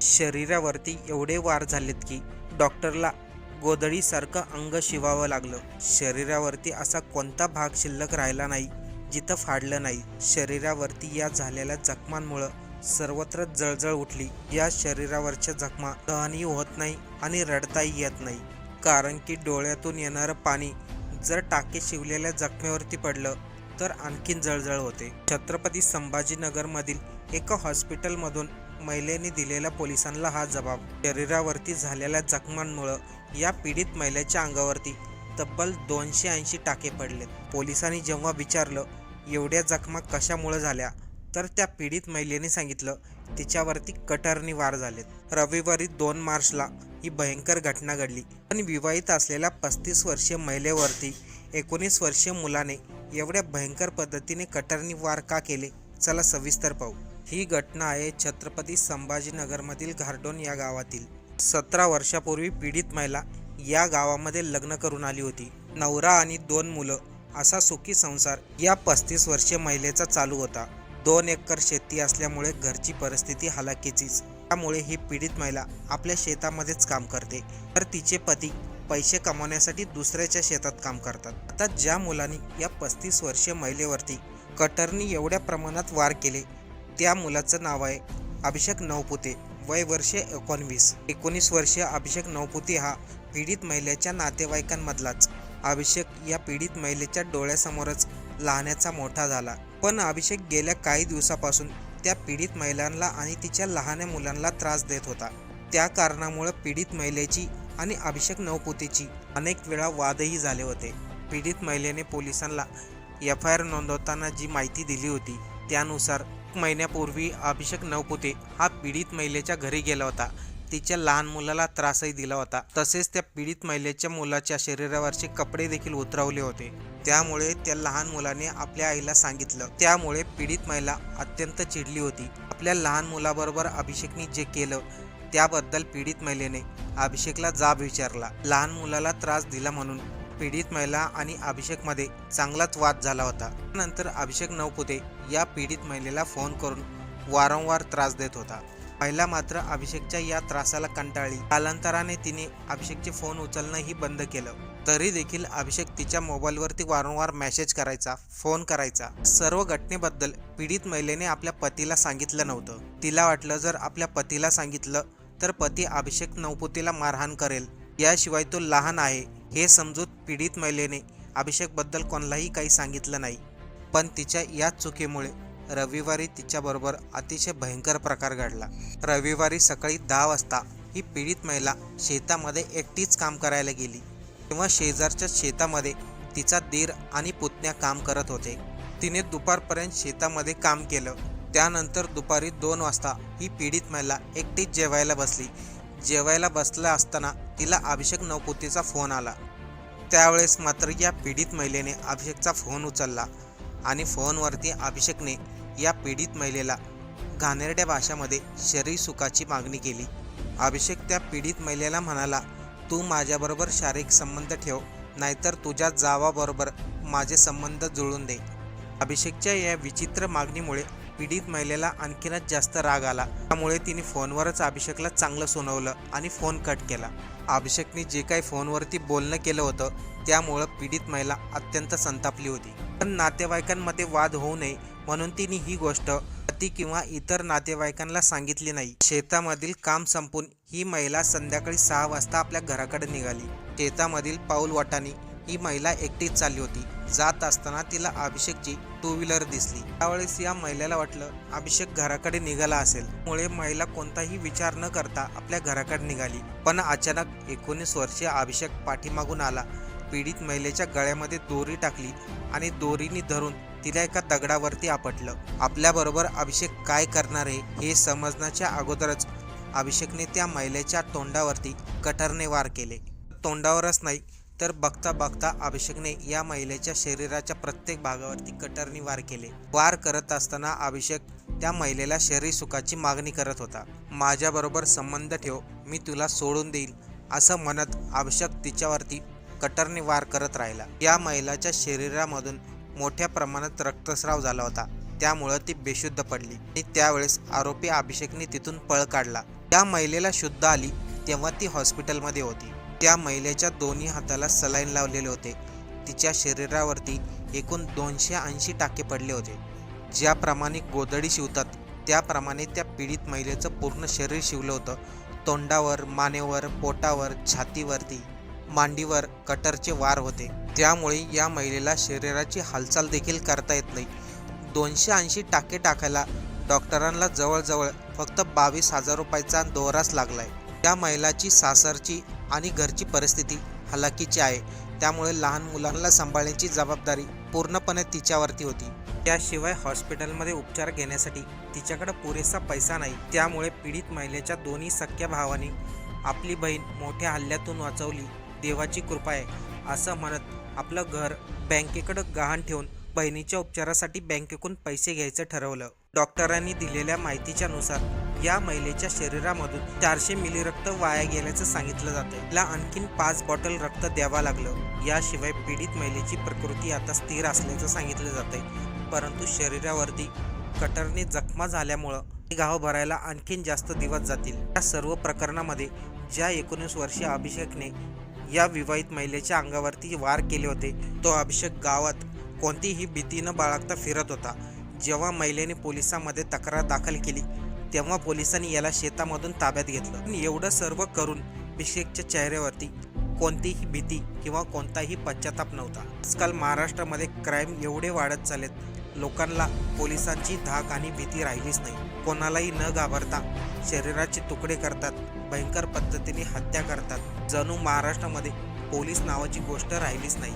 शरीरावरती एवढे वार झालेत की डॉक्टरला गोधडीसारखं अंग शिवावं लागलं. शरीरावरती असा कोणता भाग शिल्लक राहिला नाही जिथं फाडलं नाही. शरीरावरती या झालेल्या जखमांमुळं सर्वत्र जळजळ उठली. या शरीरावरच्या जखमा सहनही होत नाही आणि रडताही येत नाही. कारण की डोळ्यातून येणारं पाणी जर टाके शिवलेल्या जखमेवरती पडलं तर आणखीन जळजळ होते. छत्रपती संभाजीनगरमधील एका हॉस्पिटलमधून महिलेने दिलेल्या पोलिसांना हा जबाब. शरीरावरती झालेल्या जखमांमुळं या पीडित महिलेच्या अंगावरती तब्बल दोनशे ऐंशी टाके पडलेत पोलिसांनी जेव्हा विचारलं एवढ्या जखमा कशामुळं झाल्या? तर त्या पीडित महिलेने सांगितलं तिच्यावरती कटरनी वार झालेत. रविवारी दोन मार्चला ही भयंकर घटना घडली. पण विवाहित असलेल्या पस्तीस वर्षीय महिलेवरती एकोणीस वर्षीय मुलाने एवढ्या भयंकर पद्धतीने कटरनी वार का केले? चला सविस्तर पाहू. ही घटना आहे छत्रपती संभाजीनगरमधील घारडोन या गावातील. सतरा वर्षापूर्वी पीडित महिला या गावामध्ये लग्न करून आली होती. नवरा आणि दोन मुलं असा सुखी संसार या पस्तीस वर्षीय महिलेचा चालू होता. दोन एकर शेती असल्यामुळे घरची परिस्थिती हलाखीचीच त्यामुळे ही पीडित महिला आपल्या शेतामध्येच काम करते. तर तिचे पती पैसे कमावण्यासाठी दुसऱ्याच्या शेतात काम करतात. आता ज्या मुलांनी या पस्तीस वर्षीय महिलेवरती कटरनी एवढ्या प्रमाणात वार केले त्या मुलाचं नाव आहे अभिषेक नवपुते. वय वर्षे एकोणवीस. एकोणीस वर्षीय अभिषेक नवपुते हा पीडित महिलेच्या नातेवाईकांमधलाच. अभिषेक या पीडित महिलेच्या डोळ्यासमोरच लहानाचा मोठा झाला. पण अभिषेक गेल्या काही दिवसापासून त्या पीडित महिलांना आणि तिच्या लहान मुलांना त्रास देत होता. त्या कारणामुळे पीडित महिलेची आणि अभिषेक नवपुतेची अनेक वेळा वादही झाले होते. पीडित महिलेने पोलिसांना एफ आय आर नोंदवताना जी माहिती दिली होती त्यानुसार महिन्यापूर्वी अभिषेक नवपुते हा पीडित महिलेच्या घरी गेला होता. तिच्या लहान मुलाला त्रासही दिला होता. तसेच त्या पीडित महिलेच्या मुलाच्या शरीरावरचे कपडे देखील उतरवले होते. त्यामुळे त्या लहान मुलाने आपल्या आईला सांगितलं. त्यामुळे पीडित महिला अत्यंत चिडली होती. आपल्या लहान मुलाबरोबर अभिषेकने जे केलं त्याबद्दल पीडित महिलेने अभिषेकला जाब विचारला. लहान मुलाला त्रास दिला म्हणून. पीडित महिला आणि अभिषेकमध्ये चांगलाच वाद झाला होता. नंतर अभिषेक नवपुते या पीडित महिलेला फोन करून वारंवार त्रास देत होता. महिला मात्र अभिषेकच्या या त्रासाला कंटाळली. कालांतराने तिने अभिषेकचे फोन उचलणंही बंद केलं. तरी देखील अभिषेक तिच्या मोबाईलवरती वारंवार मेसेज करायचा फोन करायचा. सर्व घटनेबद्दल पीडित महिलेने आपल्या पतीला सांगितलं नव्हतं. तिला वाटलं जर आपल्या पतीला सांगितलं तर पती अभिषेक नवपुतीला मारहाण करेल. याशिवाय तो लहान आहे. हे समजूत पीडित महिलेने अभिषेकबद्दल कोणालाही काही सांगितलं नाही. पण तिच्या याच चुकीमुळे रविवारी तिच्याबरोबर अतिशय भयंकर प्रकार घडला. रविवारी सकाळी दहा वाजता ही पीडित महिला शेतामध्ये एकटीच काम करायला गेली. तेव्हा शेजारच्या शेतामध्ये तिचा दीर आणि पुतण्या काम करत होते. तिने दुपारपर्यंत शेतामध्ये काम केलं. त्यानंतर दुपारी दोन वाजता ही पीडित महिला एकटीच जेवायला बसली. जेवायला बसला असताना तिला अभिषेक नवपुतीचा फोन आला. त्यावेळेस मात्र या पीडित महिलेने अभिषेकचा फोन उचलला आणि फोनवरती अभिषेकने या पीडित महिलेला घाणेरड्या भाषामध्ये शरीर सुखाची मागणी केली. अभिषेक त्या पीडित महिलेला म्हणाला तू माझ्याबरोबर शारीरिक संबंध ठेव नाहीतर तुझ्या जावाबरोबर माझे संबंध जुळून दे. अभिषेकच्या या विचित्र मागणीमुळे पीडित महिलेला आणखीनच जास्त राग आला. त्यामुळे तिने फोनवरच अभिषेकला चांगलं सुनवलं आणि फोन कट केला. अभिषेकने जे काही फोनवरती बोलणं केलं होतं त्यामुळं पीडित महिला अत्यंत संतापली होती. पण नातेवाईकांमध्ये वाद होऊ नये म्हणून तिने ही गोष्ट पती किंवा इतर नातेवाईकांना सांगितली नाही. शेतामधील काम संपून ही महिला संध्याकाळी सहा वाजता आपल्या घराकडे निघाली. शेतामधील पाऊल वाटाने ही महिला एकटीच चालली होती. जात असताना तिला अभिषेकची टू व्हीलर दिसली. त्यावेळेस या महिलेला वाटलं अभिषेक घराकडे निघाला असेल. मुळे महिला कोणताही विचार न करता आपल्या घराकडे निघाली. पण अचानक एकोणीस वर्षीय अभिषेक पाठीमागून आला. पीडित महिलेच्या गळ्यामध्ये दोरी टाकली आणि दोरीने धरून तिला एका दगडावरती आपटलं. आपल्याबरोबर अभिषेक काय करणार आहे हे समजण्याच्या अगोदरच अभिषेकने त्या महिलेच्या तोंडावरती कटरने वार केले. तोंडावरच नाही तर बघता बघता अभिषेकने या महिलेच्या शरीराच्या प्रत्येक भागावरती कटरनी वार केले. वार करत असताना अभिषेक त्या महिलेला शरीर सुखाची मागणी करत होता. माझ्याबरोबर संबंध ठेव मी तुला सोडून देईल असं म्हणत अभिषेक तिच्यावरती कटरने वार करत राहिला. या महिलाच्या शरीरामधून मोठ्या प्रमाणात रक्तस्राव झाला होता. त्यामुळं ती बेशुद्ध पडली. आणि त्यावेळेस आरोपी अभिषेकने तिथून पळ काढला. त्या महिलेला शुद्ध आली तेव्हा ती हॉस्पिटलमध्ये होती. त्या महिलेच्या दोन्ही हाताला सलाईन लावलेले होते. तिच्या शरीरावरती एकूण दोनशे ऐंशी टाके पडले होते. ज्याप्रमाणे गोदडी शिवतात त्याप्रमाणे त्या पीडित महिलेचं पूर्ण शरीर शिवलं होतं. तोंडावर मानेवर पोटावर छातीवरती मांडीवर कटरचे वार होते. त्यामुळे या महिलेला शरीराची हालचाल देखील करता येत नाही. दोनशे ऐंशी टाके टाकायला डॉक्टरांना जवळजवळ फक्त बावीस हजार रुपयाचा दोराच लागलाय. त्या महिलाची सासरची आणि घरची परिस्थिती हलाखीची आहे. त्यामुळे लहान मुलांना सांभाळण्याची जबाबदारी पूर्णपणे तिच्यावरती होती. त्याशिवाय हॉस्पिटलमध्ये उपचार घेण्यासाठी तिच्याकडे पुरेसा पैसा नाही. त्यामुळे पीडित महिलेच्या दोन्ही सख्या भावाने आपली बहीण मोठ्या हल्ल्यातून वाचवली. देवाची कृपा आहे असं म्हणत आपलं घर बँकेकडं गहाण ठेवून बहिणीच्या उपचारासाठी बँकेकडून पैसे घ्यायचं ठरवलं. डॉक्टरांनी दिलेल्या माहितीच्या नुसार या महिलेच्या शरीरामधून चारशे मिली रक्त वाया गेल्याचं सांगितलं जातं तिला आणखीन पाच बॉटल रक्त द्यावं लागलं. याशिवाय पीडित महिलेची प्रकृती आता स्थिर असल्याचं सांगितलं जातंय. परंतु शरीरावरती कटरने जखमा झाल्यामुळं हे घाव भरायला आणखीन जास्त दिवस जातील. या सर्व प्रकरणामध्ये ज्या एकोणीस वर्षीय अभिषेकने या विवाहित महिलेच्या अंगावरती वार केले होते तो अभिषेक गावात कोणतीही भीती न बाळगता फिरत होता. जेव्हा महिलेने पोलिसांमध्ये तक्रार दाखल केली तेव्हा पोलिसांनी याला शेतामधून ताब्यात घेतलं. पण एवढं सर्व करून अभिषेकच्या चेहऱ्यावरती कोणतीही भीती किंवा कोणताही पश्चाताप नव्हता. आजकाल महाराष्ट्रामध्ये क्राईम एवढे वाढत चालेत लोकांना पोलिसांची धाक आणि भीती राहिलीच नाही. कोणालाही न घाबरता शरीराचे तुकडे करतात भयंकर पद्धतीने हत्या करतात. जणू महाराष्ट्रामध्ये पोलीस नावाची गोष्ट राहिलीच नाही.